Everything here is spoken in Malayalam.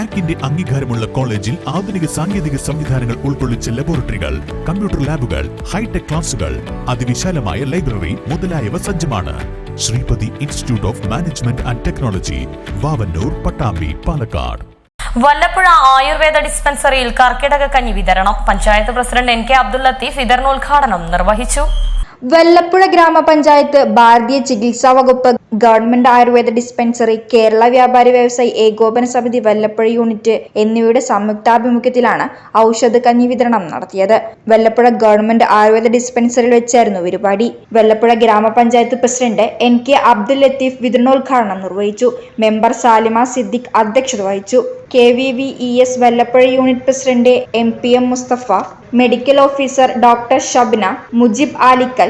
നാക്കിന്റെ അംഗീകാരമുള്ള കോളേജിൽ ആധുനിക സാങ്കേതിക സംവിധാനങ്ങൾ ഉൾക്കൊള്ളിച്ച ലബോറട്ടറികൾ കമ്പ്യൂട്ടർ ലാബുകൾ ഹൈടെക് ക്ലാസുകൾ അതിവിശാലമായ ലൈബ്രറി മുതലായവ സജ്ജമാണ്. Sreepathi institute of management and technology Vavanoor Pattambi Palakkad. Vallapuzha Ayurveda ഡിസ്പെൻസറിയിൽ കർക്കിടക കഞ്ഞി വിതരണം. Panchayat president N K Abdul Latheef വിതരണോദ്ഘാടനം നിർവഹിച്ചു. വല്ലപ്പുഴ ഗ്രാമപഞ്ചായത്ത് ഭാരതീയ ചികിത്സാ വകുപ്പ് ഗവൺമെന്റ് ആയുർവേദ ഡിസ്പെൻസറി കേരള വ്യാപാരി വ്യവസായി ഏകോപന സമിതി വല്ലപ്പുഴ യൂണിറ്റ് എന്നിവയുടെ സംയുക്താഭിമുഖ്യത്തിലാണ് ഔഷധ കഞ്ഞി വിതരണം നടത്തിയത്. വല്ലപ്പുഴ ഗവൺമെന്റ് ആയുർവേദ ഡിസ്പെൻസറിയിൽ വെച്ചായിരുന്നു പരിപാടി. വല്ലപ്പുഴ ഗ്രാമപഞ്ചായത്ത് president N K Abdul Latheef വിതരണോദ്ഘാടനം നിർവഹിച്ചു. മെമ്പർ സാലിമ സിദ്ദിഖ് അധ്യക്ഷത വഹിച്ചു. K V V E S Vallappuzha unit president M P M Musthafa medical officer doctor Shabna Mujeeb Alikkal